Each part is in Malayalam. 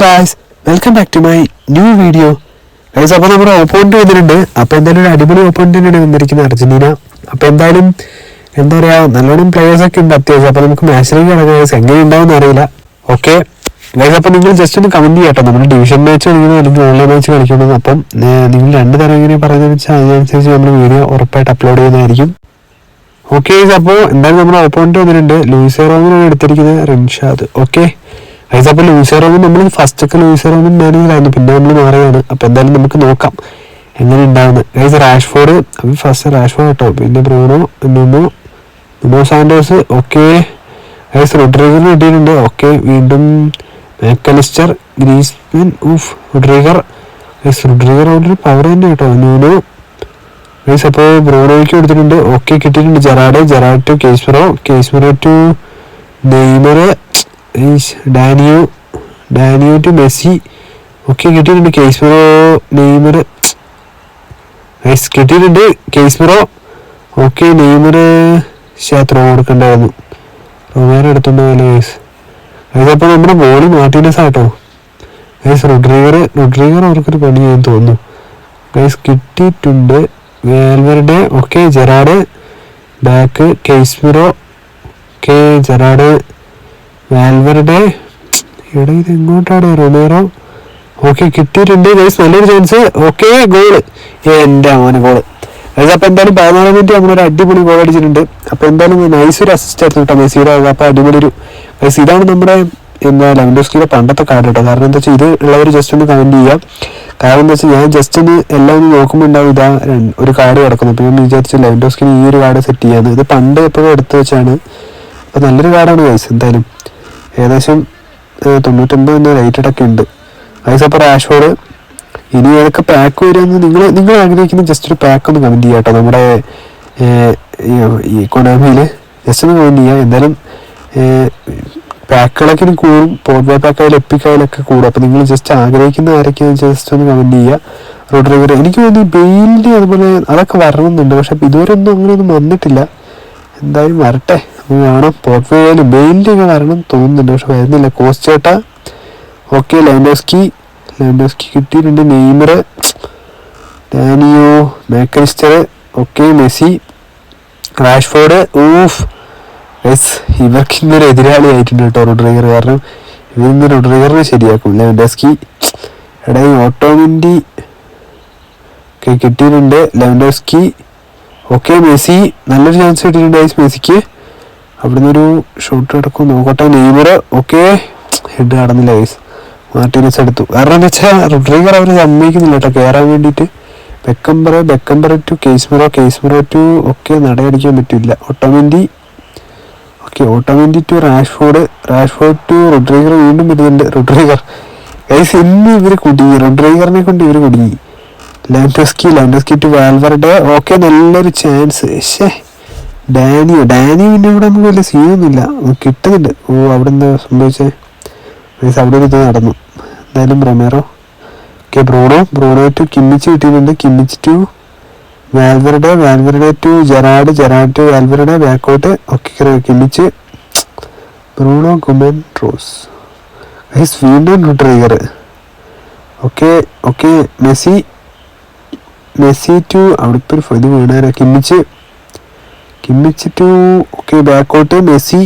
Guys welcome back to my new video guys അപ്പോൾ നമ്മുടെ ഓപ്പോണന്റ് വന്നിട്ടുണ്ട്. അപ്പോൾ എന്തായാലും ഒരു അടിപൊളി ഓപ്പോണന്റ് തന്നെയാണ് വന്നിരിക്കുന്നത് അർജന്റീന. അപ്പോൾ എന്തായാലും എന്താ പറയുക നല്ലോണം ഒക്കെ ഉണ്ട് അത്യാവശ്യം. അപ്പോൾ നമുക്ക് മാച്ചിലേക്ക് കിടക്കാം ഗൈസ് എങ്ങനെ ഉണ്ടാവും അറിയില്ല. ഓക്കെ ഗൈസ് അപ്പോൾ നിങ്ങൾ ജസ്റ്റ് ഒന്ന് കമന്റ് ചെയ്യാട്ടോ. നമ്മൾ ഡിവിഷൻ മാച്ച് കളിക്കുന്നത് അല്ലെങ്കിൽ ഓൺലൈൻ മാച്ച് കളിക്കുന്നത്. അപ്പം നിങ്ങൾ രണ്ട് തരം ഇങ്ങനെ പറയുന്നത് വെച്ചാൽ അതിനനുസരിച്ച് നമ്മൾ വീഡിയോ ഉറപ്പായിട്ട് അപ്ലോഡ് ചെയ്യുന്നതായിരിക്കും. ഓക്കെ അപ്പോൾ എന്തായാലും നമ്മുടെ ഓപ്പോണന്റ് വന്നിട്ടുണ്ട്. ലൂയിസ് റോമിനാണ് എടുത്തിരിക്കുന്നത് റിൻഷാദ്. ഓക്കെ ഗൈസ് അപ്പോൾ ലൂയിസ് റോമിൻ നമ്മൾ ഫസ്റ്റ് ഒക്കെ ലൂയിസ് റോമിൻ മാനേജറായിരുന്നു പിന്നെ നമ്മൾ മാറിയാണ് അപ്പോൾ എന്തായാലും നമുക്ക് നോക്കാം എങ്ങനെ ഉണ്ടാവുന്നത് ഗൈസ് റാഷ്ഫോർഡ് അത് ഫസ്റ്റ് റാഷ്ഫോർഡ് കേട്ടോ. പിന്നെ ബ്രൂണോ നുമോ നുമോ സാൻഡോസ് ഓക്കെ ഗൈസ് റൊഡ്രീഗറിന് കിട്ടിയിട്ടുണ്ട്. ഓക്കെ വീണ്ടും മാക്കലിസ്റ്റർ ഗ്രീസ്മൻ ഊഫ് റൊഡ്രീഗർ റൊഡ്രീഗർ ഒരു പവർ തന്നെ കേട്ടോ. ന്യൂനോ ഗൈസ് അപ്പോൾ ബ്രൂണോയ്ക്ക് കൊടുത്തിട്ടുണ്ട്. ഓക്കെ കിട്ടിയിട്ടുണ്ട്. Gerrard Gerrard to Casemiro Casemiro to Neymar Danio Danio to Messi okay കിട്ടിയിട്ടുണ്ട്. കേസ്മറോ നെയ്മർ ഗൈസ് കിട്ടിയിട്ടുണ്ട്. കേസ്മറോ ഓക്കെ നെയ്മർ ശാത്ര കൊടുക്കണ്ടായിരുന്നു റൊമാരോ എടുത്തുണ്ടായിരുന്നു ഗൈസ് അപ്പോൾ നമ്മുടെ ബോളി മാർട്ടിനസ് ആട്ടോ. ഗൈസ് റൊഡ്രീഗർ റൊഡ്രീഗർ അവർക്കൊരു പണി ചെയ്യാൻ തോന്നുന്നു. ഗൈസ് കിട്ടിയിട്ടുണ്ട്. Valverde okay Gerrard back Casemiro K Gerrard Valverde ഇവിടെ ഇത് എങ്ങോട്ടാണ് റൊമേറോ ഓക്കെ കിട്ടിയിട്ടുണ്ട്. ഗൈസ് നല്ലൊരു ചാൻസ് ഓക്കെ ഗോൾ എന്റെ മോനെ ഗോൾ ഗൈസ് അപ്പോൾ എന്തായാലും പതിനാലാം മിനിറ്റ് നമ്മളൊരു അടിപൊളി ഗോൾ അടിച്ചിട്ടുണ്ട്. അപ്പോൾ എന്തായാലും നൈസ് ഒരു അസിസ്റ്റ് ആയിരുന്നു കേട്ടോ മെസ്സിയുടെ. അപ്പോൾ അടിപൊളി ഒരു ഗൈസ് ഇതാണ് നമ്മുടെ എന്താ ലെവൻഡോസ്കിയുടെ പണ്ടത്തെ കാർഡ് കേട്ടോ. കാരണം എന്താ വെച്ചാൽ ഇത് ഉള്ളവർ ജസ്റ്റ് ഒന്ന് കമന്റ് ചെയ്യാം. കാരണം എന്താ വെച്ചാൽ ഞാൻ ജസ്റ്റ് ഒന്ന് എല്ലാം ഒന്ന് നോക്കുമ്പോൾ ഉണ്ടാവും ഇതാ ഒരു കാർഡ് കിടക്കുന്നു. അപ്പോൾ ഞാൻ വിചാരിച്ചു ലെവൻഡോസ്കിന് ഈ ഒരു കാർഡ് സെറ്റ് ചെയ്യാന്ന്. ഇത് പണ്ട് എപ്പോഴും എടുത്തു വെച്ചാണ്. അപ്പോൾ നല്ലൊരു കാർഡാണ് ഗൈസ് എന്തായാലും. ഏകദേശം എന്ന റേറ്റ് ഒക്കെ ഉണ്ട്. അതേ അപ്പോൾ റാഷ്ഫോർഡ് ഇനി ഏതൊക്കെ പാക്ക് വരുമെന്ന് നിങ്ങൾ നിങ്ങൾ ആഗ്രഹിക്കുന്ന ജസ്റ്റ് ഒരു പാക്ക് ഒന്ന് കമന്റ് ചെയ്യാം കേട്ടോ. നമ്മുടെ ഈ- കൊണാമിയിൽ ജസ്റ്റ് ഒന്ന് കമന്റ് ചെയ്യാം. എന്തായാലും പാക്കുകളൊക്കെ കൂടും. പോർട്ട് പാക്ക് ആയാലും എപ്പിക് ആയാലൊക്കെ കൂടും. അപ്പോൾ നിങ്ങൾ ജസ്റ്റ് ആഗ്രഹിക്കുന്ന ആരൊക്കെയാണ് ജസ്റ്റ് ഒന്ന് കമന്റ് ചെയ്യുക റോഡ് ഡ്രൈവർ എനിക്ക് തോന്നി ബെയിലിന്റെ അതുപോലെ അതൊക്കെ വരണമെന്നുണ്ട്. പക്ഷെ ഇതുവരെ ഒന്നും അങ്ങനെയൊന്നും വന്നിട്ടില്ല. എന്തായാലും വരട്ടെ. നമുക്ക് പോർട്ട്ഫോളിയോയിൽ മെയിൻലി വരണം തോന്നുന്നുണ്ട്. പക്ഷെ വരുന്നില്ല. കോസ്റ്റേട്ട ഓക്കെ ലാൻഡോസ്കി ലാൻഡോസ്കി കിട്ടിയിട്ടുണ്ട്. Neymar ഡാനിയോ Mac Allister okay Messi. Rashford. ഊഫ്. എസ് ഇവർക്ക് ഇന്നൊരു എതിരാളി ആയിട്ടുണ്ട് കേട്ടോ റോഡ്രിഗർ. കാരണം ഇവരിന്ന് റോഡ്രിഗറിനെ ശരിയാക്കും. ലെവൻഡോസ്കി ഓട്ടോമിന്റെ ഒക്കെ കിട്ടിയിട്ടുണ്ട്. Lewandowski okay Messi. നല്ലൊരു ചാൻസ് കിട്ടിയിട്ടുണ്ട് ഐസ് മെസ്സിക്ക്. അവിടുന്ന് ഒരു ഷോട്ട് കിടക്കും നോക്കട്ടെ നെയ്മർ ഓക്കെ ഹെഡ് കടന്നില്ല ഗൈസ് മാർട്ടിനസ് എടുത്തു. കാരണം എന്താ വെച്ചാൽ റൊഡ്രിഗർ അവർ സമ്മതിക്കുന്നില്ല കേട്ടോ. കയറാൻ വേണ്ടിയിട്ട്. Beckenbauer Beckenbauer to Casemiro Casemiro to ഒക്കെ നടയടിക്കാൻ പറ്റില്ല. Otamendi okay Otamendi to Rashford Rashford to Rodriguez വീണ്ടും വരുന്നുണ്ട്. റോഡ്രിഗർ ഗൈസ് ഇന്ന് ഇവർ കുടുങ്ങി. റോഡ്രിഗറിനെ കൊണ്ട് ഇവർ കുടുങ്ങി. Lewandowski Lewandowski to Valverde okay നല്ലൊരു ചാൻസ് ഷേ ഡാനിയോ ഡാനിയോ പിന്നെ ഇവിടെ നമുക്ക് വലിയ സീനൊന്നുമില്ല കിട്ടുന്നുണ്ട്. ഓ അവിടെ എന്താ സംഭവിച്ചേ? മീൻസ് അവിടെ ഒരു ഇത് നടന്നു. എന്തായാലും Romero. Okay Bruno? Bruno to Kimmich കിട്ടിയിട്ടുണ്ട്. Kimmich to Valverde Valverde to Gerrard Gerrard to Valverde ബാക്കോട്ട് ഒക്കെ കിമ്മിച്ച്. ബ്രൂണോ ഗുമൻ റോസ്. ഗൈസ് വീണ്ടും trigger okay okay Messi. Messi to അവിടെ ഇപ്പോൾ ഇത് വീണാരാ കിമ്മിച്ച്. കിമ്മിച്ച് ടു ഓക്കെ ബാക്കോട്ട് മെസ്സി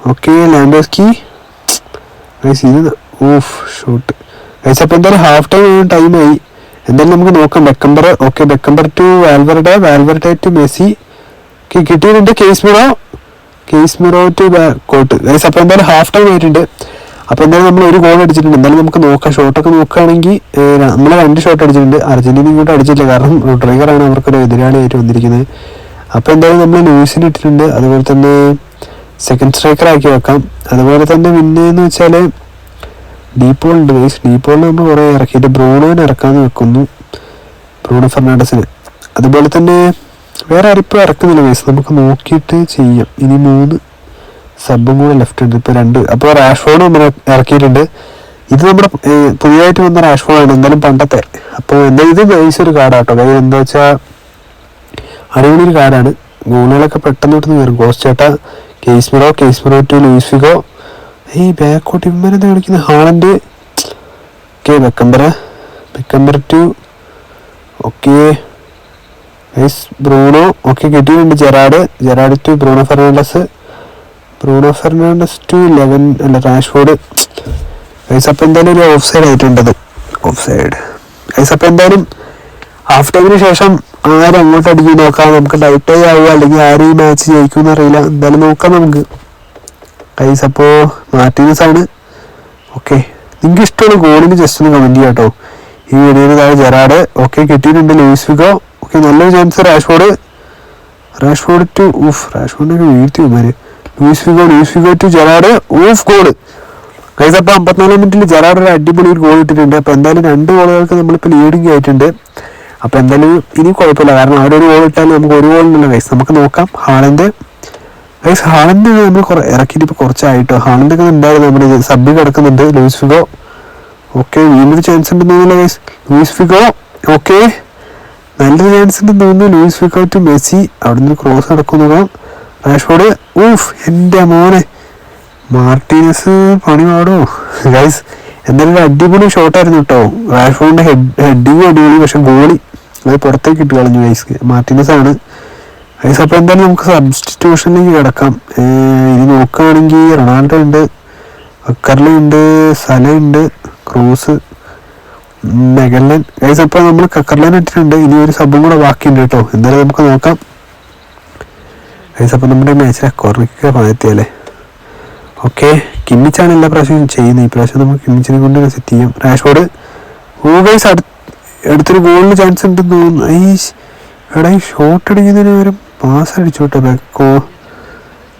ഓക്കെ ലാൻഡോസ്കി ഇത് ഓഫ് ഷൂട്ട് ഗൈസ് അപ്പോൾ എന്തായാലും ഹാഫ് ടൈം ടൈമായി എന്തായാലും നമുക്ക് നോക്കാം. Beckenbauer okay Beckenbauer to വാൽവറുടെ വാൽവറുടെ to Messi. Okay കിട്ടിയിട്ടുണ്ട് കേസ്മിറോ കേസ്മിറോ ടു ബാക്കോട്ട് ഗൈസ് അപ്പോൾ എന്തായാലും ഹാഫ് ടൈം ആയിട്ടുണ്ട്. അപ്പോൾ എന്തായാലും നമ്മൾ ഒരു ഗോൾ അടിച്ചിട്ടുണ്ട്. എന്തായാലും നമുക്ക് നോക്കാം. ഷോട്ടൊക്കെ നോക്കുകയാണെങ്കിൽ നമ്മൾ രണ്ട് ഷോട്ട് അടിച്ചിട്ടുണ്ട്. അർജന്റീന ഇങ്ങോട്ട് അടിച്ചില്ല. കാരണം ഡ്രൈവറാണ് അവർക്കൊരു എതിരാളിയായിട്ട് വന്നിരിക്കുന്നത്. അപ്പോൾ എന്തായാലും നമ്മൾ ലൂസിന് ഇട്ടിട്ടുണ്ട്. അതുപോലെ തന്നെ സെക്കൻഡ് സ്ട്രൈക്കർ ആക്കി വെക്കാം. അതുപോലെ തന്നെ പിന്നെ എന്ന് വെച്ചാൽ ഡീപ്പോൾ ഉണ്ട് ഗൈസ് ഡീപ്പോളിൽ നമ്മൾ കുറേ ഇറക്കിയിട്ട് ബ്രൂണോനെ ഇറക്കാമെന്ന് വെക്കുന്നു. ബ്രൂണോ ഫെർണാണ്ടസിന്. അതുപോലെ തന്നെ വേറെ ആരിപ്പോൾ ഇറക്കുന്നില്ല ഗൈസ് നമുക്ക് നോക്കിയിട്ട് ചെയ്യാം. ഇനി മൂന്ന് സബും കൂടെ ലെഫ്റ്റ് ഉണ്ട്. ഇപ്പോൾ രണ്ട്. അപ്പോൾ റാഷ്ഫോർഡ് നമ്മൾ ഇറക്കിയിട്ടുണ്ട്. ഇത് നമ്മുടെ പുതിയതായിട്ട് വന്ന റാഷ്ഫോർഡാണ് എന്തായാലും പണ്ടത്തെ. അപ്പോൾ എന്താ ഇത് ഗൈസ് ഒരു കാർഡാട്ടോ. അതായത് എന്താ വെച്ചാൽ അടിപൊളി ഒരു കാർഡാണ് ഗോളുകളൊക്കെ പെട്ടെന്ന് പെട്ടെന്ന് കയറും. കോസ്റ്റേട്ട Casemiro Casemiro to Luis Figo ഈ ബാക്കോട്ട് ഇമ്മനെന്താ കളിക്കുന്നത് Haaland okay ബെക്കംബറ Beckenbauer to. Okay guys Bruno. Okay കിട്ടിയിട്ടുണ്ട് Gerrard. Gerrard to Bruno Fernandes. Bruno Fernandes to eleven അല്ല റാഷ്ഫോർഡ് ഗൈസ് അപ്പം എന്തായാലും ഒരു ഓഫ് സൈഡ് ആയിട്ടുണ്ടത്. ഓഫ് സൈഡ് ഗൈസ് അപ്പം എന്തായാലും ഹാഫ് ടൈമിന് ശേഷം ആരും അങ്ങോട്ട് അടിക്കും നോക്കാം നമുക്ക് ആയി ആവുക അല്ലെങ്കിൽ ആരും ഈ മാച്ച് ജയിക്കുമെന്ന് അറിയില്ല. എന്തായാലും നോക്കാം നമുക്ക്. കൈസ് അപ്പോൾ മാർട്ടിനസ് ആണ്. ഓക്കെ നിങ്ങൾക്ക് ഇഷ്ടമുള്ള ഗോളിന് ജസ്റ്റ് ഒന്ന് കമന്റ് ചെയ്യാം കേട്ടോ ഈ വീഡിയോയിൽ താഴെ ജെറാഡ് ഓക്കെ കിട്ടിയിട്ടുണ്ട്. ലൂയിസ് ഫിഗോ ഓക്കെ നല്ലൊരു ചാൻസ് റാഷ്ഫോർഡ് റാഷ്ഫോർഡ് ടു ഊഫ് റാഷ്ഫോർഡിനൊക്കെ വീഴ്ത്തി ഉമാര് Luis Figo Luis Figo to Gerrard ഊഫ് ഗോൾ ഗൈസ് അപ്പോൾ അമ്പത്തിനാലാം മിനിറ്റിൽ ജെറാഡ് ഒരു അടിപൊളി ഒരു ഗോൾ ഇട്ടിട്ടുണ്ട്. അപ്പോൾ എന്തായാലും രണ്ട് ഗോളുകൾക്ക് നമ്മളിപ്പോൾ ലീഡിങ് ആയിട്ടുണ്ട്. അപ്പോൾ എന്തായാലും ഇനി കുഴപ്പമില്ല. കാരണം അവരൊരു ഗോൾ ഇട്ടാൽ നമുക്ക് ഒരു ഗോളിനുള്ള ഗൈസ് നമുക്ക് നോക്കാം. ഹാളന്റെ ഗൈസ് ഹാളന്റെ നമ്മൾ ഇറക്കിയിട്ട് ഇപ്പോൾ കുറച്ചായിട്ടോ. ഹാളന്റെ ഒക്കെ ഉണ്ടായിരുന്നു നമ്മുടെ സബ് കിടക്കുന്നുണ്ട്. Luis Figo. ഓക്കെ വീണ്ടും ചാൻസ് ഉണ്ടെന്ന് തോന്നുന്നില്ല ഗൈസ് ലൂയിസ് ഫിഗോ. ഓക്കെ. നല്ലൊരു ചാൻസ് ഉണ്ടെന്ന് തോന്നുന്നു ലൂയിസ് ഫിഗോ ടു മെസ്സി. അവിടെ നിന്ന് ക്രോസ് നടക്കുന്നു റാഷ്ഫോർഡ് ഊഫ് എന്റെ മോനെ. മാർട്ടീനസ് പണി പാടോ ഗൈസ് എന്തായാലും അടിപൊളി ഷോട്ടായിരുന്നു കേട്ടോ റാഷ്ഫോണിന്റെ ഹെഡ് ഹെഡിങ് അടിപൊളി പക്ഷെ ഗോളി അത് പുറത്തേക്ക് ഇട്ട് കളഞ്ഞു ഐസ് മാർട്ടിനസ് ആണ് ഐസ് അപ്പോൾ എന്തായാലും നമുക്ക് സബ്സ്റ്റിറ്റ്യൂഷനിലേക്ക് കിടക്കാം. ഇനി നോക്കുകയാണെങ്കിൽ റൊണാൾഡോ ഉണ്ട് അക്കർലി ഉണ്ട് സല ഉണ്ട് ക്രൂസ് മെഗല്ലൻ. ഗൈസ് അപ്പോൾ നമ്മൾ കക്കർലൻ ഇട്ടിട്ടുണ്ട്. ഇനി ഒരു സബും കൂടെ ബാക്കിയുണ്ട് കേട്ടോ എന്തായാലും നമുക്ക് നോക്കാം. ഗൈസ് അപ്പോൾ നമ്മുടെ മാച്ചിലെ കുറയ്ക്കുക ഭാഗത്തിയല്ലേ ഓക്കെ കിമ്മിച്ചാണ് എല്ലാ പ്രാവശ്യവും ചെയ്യുന്നത്. ഈ പ്രാവശ്യം നമുക്ക് കിമ്മിച്ചിനെ കൊണ്ട് സെറ്റ് ചെയ്യാം. റാഷ്ഫോർഡ് ഓ അടു എടുത്തൊരു ഗോളിന് ചാൻസ് ഉണ്ടെന്ന് തോന്നുന്നു. ഈ എടാ ഈ ഷോട്ട് അടിക്കുന്നതിന് പകരം പാസ് അടിച്ചോട്ടെ ബാക്കോ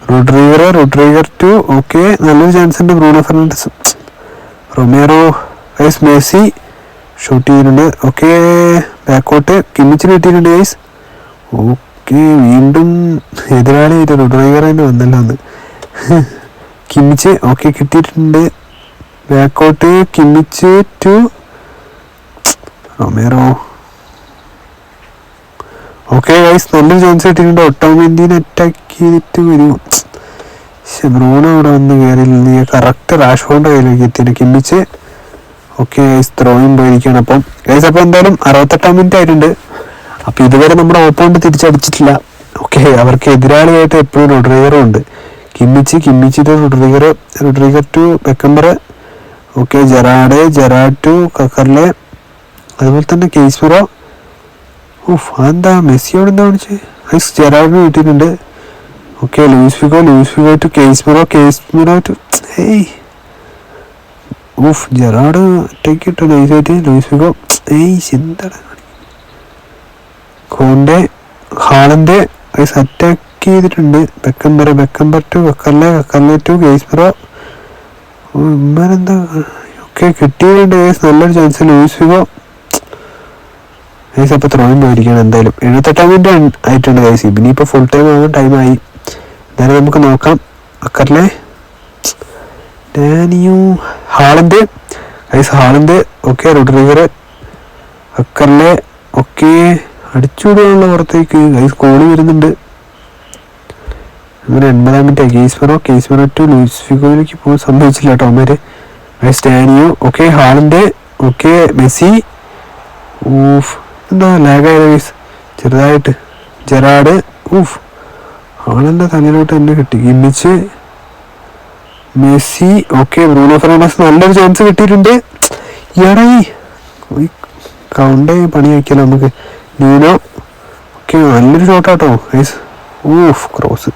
റോഡ്രീഗർ റോഡ്രീഗർ ടു ഓക്കെ നല്ലൊരു ചാൻസ് ഉണ്ട്. Bruno Fernandes Romero guys Messi shoot ചെയ്തിട്ടുണ്ട്. ഓക്കെ ബാക്കോട്ട് കിമ്മിച്ചിന് കിട്ടിയിട്ടുണ്ട് ഗൈസ് ഓക്കെ വീണ്ടും എതിരാളി റോഡ്രീഗർ തന്നെ വന്നല്ലോ അന്ന്. കിമ്മിച്ച് ഓക്കെ കിട്ടിയിട്ടുണ്ട്. ബാക്കോട്ട് Kimmich to Romero. Okay guys നല്ലൊരു ചാൻസ് കിട്ടിയിട്ടുണ്ട്. ഒട്ടോമെന്റീന അറ്റാക്ക് ചെയ്തിട്ട് വരും. പക്ഷെ അവിടെ വന്ന് കയറിയില്ല കറക്റ്റ് റാഷ്ഫോണിന്റെ കയ്യിലേക്ക് എത്തിയിട്ട് കിമ്മിച്ച് ഓക്കെ ഗൈസ് ത്രോയും പോയിരിക്കുകയാണ്. അപ്പം ഗൈസ് അപ്പോൾ എന്തായാലും അറുപത്തെട്ടാം മിനിറ്റ് ആയിട്ടുണ്ട്. അപ്പോൾ ഇതുവരെ നമ്മുടെ ഓപ്പോണ്ട് തിരിച്ചടിച്ചിട്ടില്ല. ഓക്കെ അവർക്ക് എതിരാളിയായിട്ട് എപ്പോഴും ഡ്രൈവറും ഉണ്ട്. Kimmich Kimmich to Rodriguez Rodriguez to Beckenbauer okay Gerrard Gerrard to കക്കർലെ അതുപോലെ തന്നെ കേസ്മിറോ ഉഫ് അതെന്താ മെസ്സിയോട് എന്താ വിളിച്ച് ഐസ് ജെറാഡിന് കിട്ടിയിട്ടുണ്ട്. Okay Luis Figo Luis Figo to Casemiro Casemiro to ഏയ്. ഓഫ് ജെറാഡ് ഒറ്റയ്ക്ക് ഇട്ടു നൈസായിട്ട് ലൂയിസ് ഫിഗോ ഏയ് എന്താണ് കോണ്ടെ ഹാളിന്റെ ഐസ് അറ്റാക്ക് ചെയ്തിട്ടുണ്ട്. ബെക്കംബർ ബെക്കംബർ ടു കക്കർലെ കക്കർലെ ടു കേസ്മിറോ ഇമ്മാരെന്താ ഓക്കെ കിട്ടിയിട്ടുണ്ട് ഗൈസ് നല്ലൊരു ചാൻസ് ലൂസ് ചെയ്യുമോ ഗൈസ് അപ്പോൾ ത്രോയും പോയിരിക്കുകയാണ് എന്തായാലും. എഴുപത്തെട്ടാം മിനിറ്റ് ആയിട്ടുണ്ട് ഗൈസ് ഇനിയിപ്പോൾ ഫുൾ ടൈം ആവാൻ ടൈമായി എന്തായാലും നമുക്ക് നോക്കാം. അക്കറിലെ ഡാനിയു Haaland guys Haaland okay Rodriguez അക്കറിലെ okay. അടിച്ചുവിടുകയാണല്ലോ പുറത്തേക്ക്. ഗൈസ് കോളി വരുന്നുണ്ട്. അങ്ങനെ എൺപതാം minute Casemiro Casemiro to Luis ഫിഗോയിലേക്ക് പോകാൻ സംഭവിച്ചില്ല കേട്ടോ അവന്മാര്. സ്റ്റാനിയോ ഓക്കെ ഹാളിന്റെ ഓക്കെ മെസ്സി. ഊഫ് എന്താ ലാഗായ ഗൈസ് ചെറുതായിട്ട്. ജെറാഡ് ഊഫ്. ഹാളിന്റെ തലയിലോട്ട് തന്നെ കിട്ടി. Kimmich Messi okay Bruno Fernandes നല്ലൊരു ചാൻസ് കിട്ടിയിട്ടുണ്ട്. ഈ കൗണ്ട് പണി നമുക്ക്. നീനോ ഓക്കെ നല്ലൊരു ഷോട്ടാട്ടോ ഗൈസ് ഊഫ് ക്രോസ്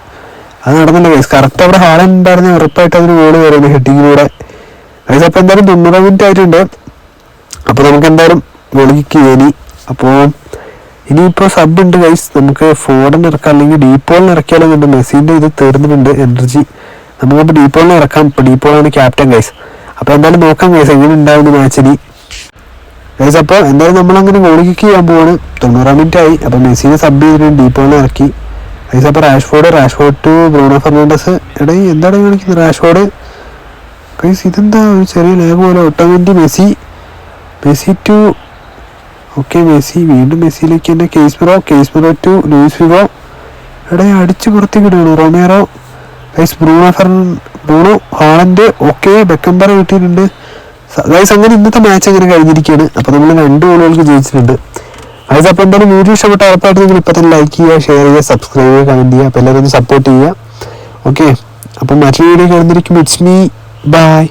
അത് നടന്നില്ല കേസ് കറക്റ്റ് അവിടെ ഹാളൻ ഉണ്ടായിരുന്ന. ഉറപ്പായിട്ട് അതിന് ഗോൾ വരുന്നത് ഹെഡിങ്ങിലൂടെ അതായത് അപ്പോൾ എന്തായാലും തൊണ്ണൂറ് മിനിറ്റ് ആയിട്ടുണ്ട്. അപ്പോൾ നമുക്ക് എന്തായാലും ഗോളിക്ക് ഇനി അപ്പോൾ ഇനിയിപ്പോൾ സബ് ഉണ്ട് ഗൈസ് നമുക്ക് ഫോർഡൻ ഇറക്കാം. അല്ലെങ്കിൽ ഡീപ്പോളിന് ഇറക്കിയാലും മെസ്സിന്റെ ഇത് തീർന്നിട്ടുണ്ട് എനർജി നമുക്കപ്പോൾ ഡീപ്പോളിന് ഇറക്കാം. ഇപ്പോൾ ഡീപ്പോളാണ് ക്യാപ്റ്റൻ ഗൈസ് അപ്പോൾ എന്തായാലും നോക്കാം ഗൈസ് എങ്ങനെ ഉണ്ടാവുന്നു മാച്ചിനി ഗൈസ് അപ്പോൾ എന്തായാലും നമ്മളങ്ങനെ ഗോളിക്ക് ചെയ്യാൻ പോവാണ്. തൊണ്ണൂറാം മിനിറ്റ് ആയി. അപ്പോൾ മെസ്സിനെ സബ് ചെയ്തിട്ട് ഡീപ്പോളിന് ഇറക്കി. Guys Rashford Rashford to Bruno Fernandes എടേ എന്താണ് കാണിക്കുന്നത് റാഷ്ഫോർഡ് ഗൈസ് ഇതെന്താ? ഒരു ചെറിയ ലാഗ് പോലെ. ഓട്ടോമാറ്റി Messi Messi to okay Messi വീണ്ടും മെസ്സിയിലേക്ക് തന്നെ Casemiro Casemiro to Luis Figo എടേ അടിച്ച് പുറത്തേക്ക് ഇടുകയാണ് റൊമേറോ ഗൈസ് ബ്രൂണോ ഫെർ ബ്രൂണോ ഹാളൻഡ് ഓക്കെ ബെക്കംബറ കിട്ടിയിട്ടുണ്ട്. ഗൈസ് അങ്ങനെ ഇന്നത്തെ മാച്ച് അങ്ങനെ കഴിഞ്ഞിരിക്കുകയാണ്. അപ്പോൾ നമ്മൾ രണ്ട് ഗോളുകൾക്ക് ജയിച്ചിട്ടുണ്ട്. ഗൈസ് അപ്പോൾ എന്തായാലും വീഡിയോ ഇഷ്ടപ്പെട്ട ഉറപ്പായിട്ട് നിങ്ങൾ ഇപ്പം തന്നെ ലൈക്ക് ചെയ്യുക ഷെയർ ചെയ്യുക സബ്സ്ക്രൈബ് ചെയ്യുക കമന്റ് ചെയ്യുക അപ്പോൾ എല്ലാവരും ഒന്ന് സപ്പോർട്ട് ചെയ്യുക. ഓക്കെ അപ്പം മറ്റൊരു വീഡിയോ കാണുന്നിരിക്കും ഇറ്റ്സ് മീ ബൈ